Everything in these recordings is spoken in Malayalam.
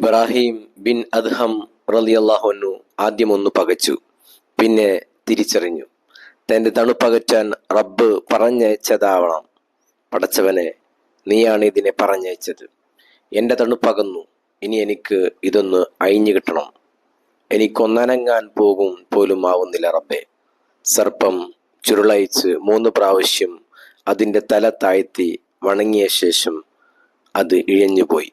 ഇബ്രാഹിം ബിൻ അദ്ഹം റലിയല്ലാഹുനു ആദ്യം ഒന്ന് പകച്ചു പിന്നെ തിരിച്ചറിഞ്ഞു. തന്റെ തണുപ്പകറ്റാൻ റബ്ബ് പറഞ്ഞയച്ചതാവണം. പടച്ചവനെ നീയാണ് ഇതിനെ പറഞ്ഞയച്ചത്. എന്റെ തണുപ്പകന്നു ഇനി എനിക്ക് ഇതൊന്ന് അയിഞ്ഞു കിട്ടണം. എനിക്കൊന്നനങ്ങാൻ പോകും പോലും ആവുന്നില്ല റബ്ബെ. സർപ്പം ചുരുളയിച്ച് മൂന്ന് പ്രാവശ്യം അതിന്റെ തല താഴ്ത്തി വണങ്ങിയ ശേഷം അത് ഇഴഞ്ഞുപോയി.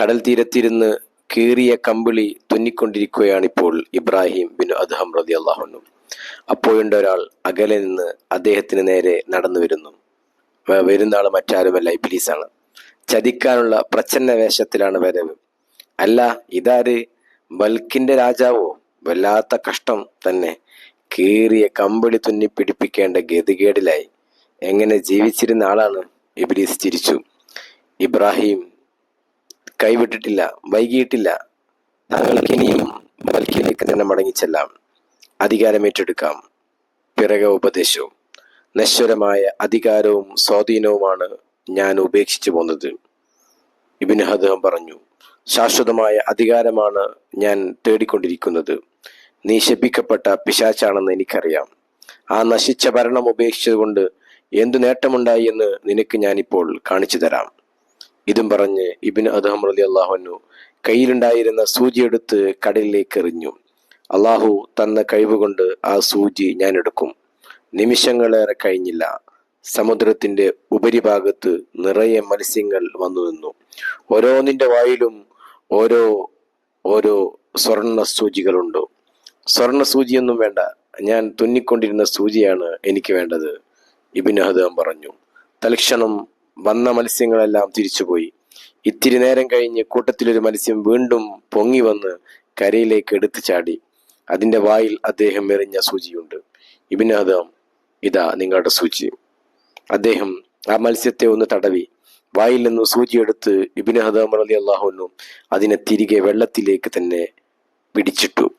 കടൽ തീരത്തിരുന്ന് കീറിയ കമ്പിളി തുന്നിക്കൊണ്ടിരിക്കുകയാണിപ്പോൾ ഇബ്രാഹിം ബിൻ അദ്ഹം റതി അള്ളാഹുനു അപ്പോഴുണ്ട് ഒരാൾ അകലെ നിന്ന് അദ്ദേഹത്തിന് നേരെ നടന്നു വരുന്നു. വരുന്ന ആൾ മറ്റാരുമല്ല ഇബ്ലീസാണ്. ചതിക്കാനുള്ള പ്രച്ഛന്ന വേഷത്തിലാണ് വരവ്. അല്ല ഇതാര്? ബൽക്കിന്റെ രാജാവോ? വല്ലാത്ത കഷ്ടം തന്നെ. കീറിയ കമ്പിളി തുന്നി പിടിപ്പിക്കേണ്ട ഗതികേടിലായി. എങ്ങനെ ജീവിച്ചിരുന്ന ആളാണ്? ഇബ്ലീസ് ചിരിച്ചു. ഇബ്രാഹിം കൈവിട്ടിട്ടില്ല വൈകിയിട്ടില്ല. താങ്കൾക്ക് ഇനിയും ബൽക്കിലേക്ക് തന്നെ മടങ്ങിച്ചെല്ലാം അധികാരമേറ്റെടുക്കാം പിറക ഉപദേശവും നശ്വരമായ അധികാരവും സ്വാധീനവുമാണ് ഞാൻ ഉപേക്ഷിച്ചു പോന്നത്. ഇബിന് ഹദം പറഞ്ഞു ശാശ്വതമായ അധികാരമാണ് ഞാൻ തേടിക്കൊണ്ടിരിക്കുന്നത്. നീ ശപിക്കപ്പെട്ട പിശാച്ചാണെന്ന് എനിക്കറിയാം. ആ നശിച്ച ഭരണം ഉപേക്ഷിച്ചതുകൊണ്ട് എന്തു നേട്ടമുണ്ടായി എന്ന് നിനക്ക് ഞാനിപ്പോൾ കാണിച്ചു തരാം. ഇതും പറഞ്ഞ് ഇബിൻ അദ്ഹം റലി അള്ളാഹുനു കയ്യിലുണ്ടായിരുന്ന സൂചിയെടുത്ത് കടലിലേക്ക് എറിഞ്ഞു. അള്ളാഹു തന്ന കഴിവുകൊണ്ട് ആ സൂചി ഞാൻ എടുക്കും. നിമിഷങ്ങളേറെ കഴിഞ്ഞില്ല. സമുദ്രത്തിന്റെ ഉപരിഭാഗത്ത് നിറയെ മത്സ്യങ്ങൾ വന്നു നിന്നു. ഓരോന്നിന്റെ വായിലും ഓരോ ഓരോ സ്വർണ സൂചികളുണ്ട്. സ്വർണ സൂചിയൊന്നും വേണ്ട. ഞാൻ തുന്നിക്കൊണ്ടിരുന്ന സൂചിയാണ് എനിക്ക് വേണ്ടത്. ഇബിൻ അഹദം പറഞ്ഞു. തൽക്ഷണം വന്ന മത്സ്യങ്ങളെല്ലാം തിരിച്ചുപോയി. ഇത്തിരി നേരം കഴിഞ്ഞ് കൂട്ടത്തിലൊരു മത്സ്യം വീണ്ടും പൊങ്ങി വന്ന് കരയിലേക്ക് എടുത്തു ചാടി. അതിന്റെ വായിൽ അദ്ദേഹം എറിഞ്ഞ സൂചിയുണ്ട്. ഇബിൻ ഹദം ഇതാ നിങ്ങളുടെ സൂചി. അദ്ദേഹം ആ മത്സ്യത്തെ ഒന്ന് തടവി. വായിൽ നിന്ന് സൂചിയെടുത്ത് ഇബിന് ഹദാം അലി അള്ളാഹുനും അതിനെ തിരികെ വെള്ളത്തിലേക്ക് തന്നെ പിടിച്ചിട്ടു.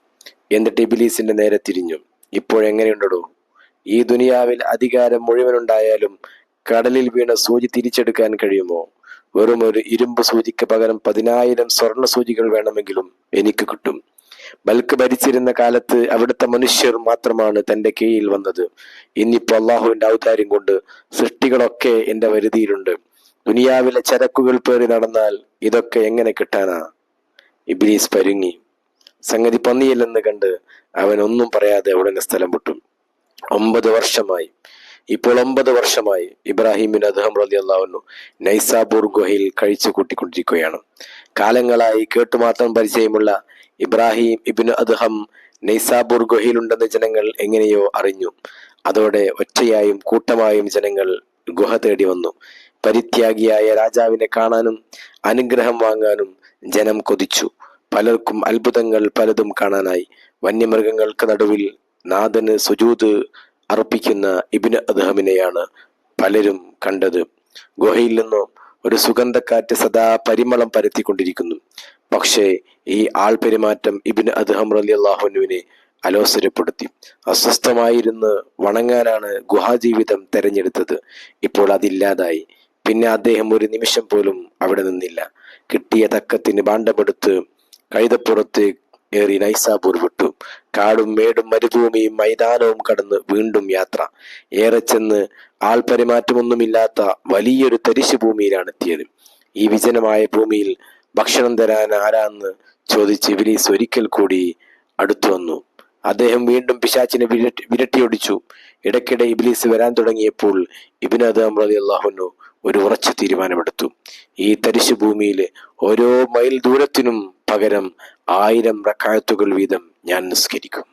എന്നിട്ട് ഇബിലീസിന്റെ നേരെ തിരിഞ്ഞു. ഇപ്പോഴെങ്ങനെയുണ്ടോ ഈ ദുനിയാവിൽ അധികാരം മുഴുവനുണ്ടായാലും കടലിൽ വീണ സൂചി തിരിച്ചെടുക്കാൻ കഴിയുമോ? വെറും ഒരു ഇരുമ്പ് സൂചിക്ക് പകരം പതിനായിരം സ്വർണ സൂചികൾ വേണമെങ്കിലും എനിക്ക് കിട്ടും. ബൽക്ക് ഭരിച്ചിരുന്ന കാലത്ത് അവിടുത്തെ മനുഷ്യർ മാത്രമാണ് തന്റെ കീഴിൽ വന്നത്. ഇന്നിപ്പോ അള്ളാഹുവിന്റെ ഔദാര്യം കൊണ്ട് സൃഷ്ടികളൊക്കെ എന്റെ വരുതിയിലുണ്ട്. ദുനിയാവിലെ ചരക്കുകൾ പേറി നടന്നാൽ ഇതൊക്കെ എങ്ങനെ കിട്ടാനാ? ഇബ്ലീസ് പരുങ്ങി. സംഗതി പന്നിയില്ലെന്ന് കണ്ട് അവൻ ഒന്നും പറയാതെ ഉടനെ സ്ഥലം വിട്ടു. ഒമ്പത് വർഷമായി. ഇപ്പോൾ ഒമ്പത് വർഷമായി ഇബ്രാഹിമിൻ അദ്ഹം റലി അള്ളാഹുന്നു നൈസാബൂർ ഗുഹയിൽ കഴിച്ചു കൂട്ടിക്കൊണ്ടിരിക്കുകയാണ്. കാലങ്ങളായി കേട്ടുമാത്രം പരിചയമുള്ള ഇബ്രാഹിം ഇബിൻ അദ്ഹം നൈസാബൂർ ഗുഹയിലുണ്ടെന്ന് ജനങ്ങൾ എങ്ങനെയോ അറിഞ്ഞു. അതോടെ ഒറ്റയായും കൂട്ടമായും ജനങ്ങൾ ഗുഹ തേടി വന്നു. പരിത്യാഗിയായ രാജാവിനെ കാണാനും അനുഗ്രഹം വാങ്ങാനും ജനം കൊതിച്ചു. പലർക്കും അത്ഭുതങ്ങൾ പലതും കാണാനായി. വന്യമൃഗങ്ങൾക്ക് നടുവിൽ നാഥന് സുജൂത് അർപ്പിക്കുന്ന ഇബിന് അദ്ഹമിനെയാണ് പലരും കണ്ടത്. ഗുഹയിൽ നിന്നും ഒരു സുഗന്ധക്കാറ്റ് സദാ പരിമളം പരത്തിക്കൊണ്ടിരിക്കുന്നു. പക്ഷേ ഈ ആൾ പെരുമാറ്റം ഇബിന് അദ്ഹം റലി അള്ളാഹുനുവിനെ അലോസരപ്പെടുത്തി. അസ്വസ്ഥമായിരുന്ന് വണങ്ങാനാണ് ഗുഹാജീവിതം തെരഞ്ഞെടുത്തത്. ഇപ്പോൾ അതില്ലാതായി. പിന്നെ അദ്ദേഹം ഒരു നിമിഷം പോലും അവിടെ നിന്നില്ല. കിട്ടിയ തക്കത്തിന് ബാണ്ടമെടുത്ത് കഴുതപ്പുറത്ത് ഏറി നൈസാപൂർ വിട്ടു. കാടും മേടും മരുഭൂമിയും മൈതാനവും കടന്ന് വീണ്ടും യാത്ര. ഏറെ ചെന്ന് ആൾപരിമാറ്റമൊന്നുമില്ലാത്ത വലിയൊരു തരിശു ഭൂമിയിലാണ് എത്തിയത്. ഈ വിജനമായ ഭൂമിയിൽ ഭക്ഷണം തരാൻ ആരാന്ന് ചോദിച്ച് ഇബിലീസ് ഒരിക്കൽ കൂടി അടുത്തു വന്നു. അദ്ദേഹം വീണ്ടും പിശാച്ചിനെ വിരട്ടി വിരട്ടിയൊടിച്ചു. ഇടയ്ക്കിടെ ഇബിലീസ് വരാൻ തുടങ്ങിയപ്പോൾ ഇബിനദ് അമ്രതി അള്ളാഹുനു ഒരു ഉറച്ച തീരുമാനമെടുത്തു. ഈ തരിശു ഭൂമിയിൽ ഓരോ മൈൽ ദൂരത്തിനും പകരം ആയിരം റക്കാഴത്തുകൾ വീതം ഞാൻ നിസ്കരിക്കും.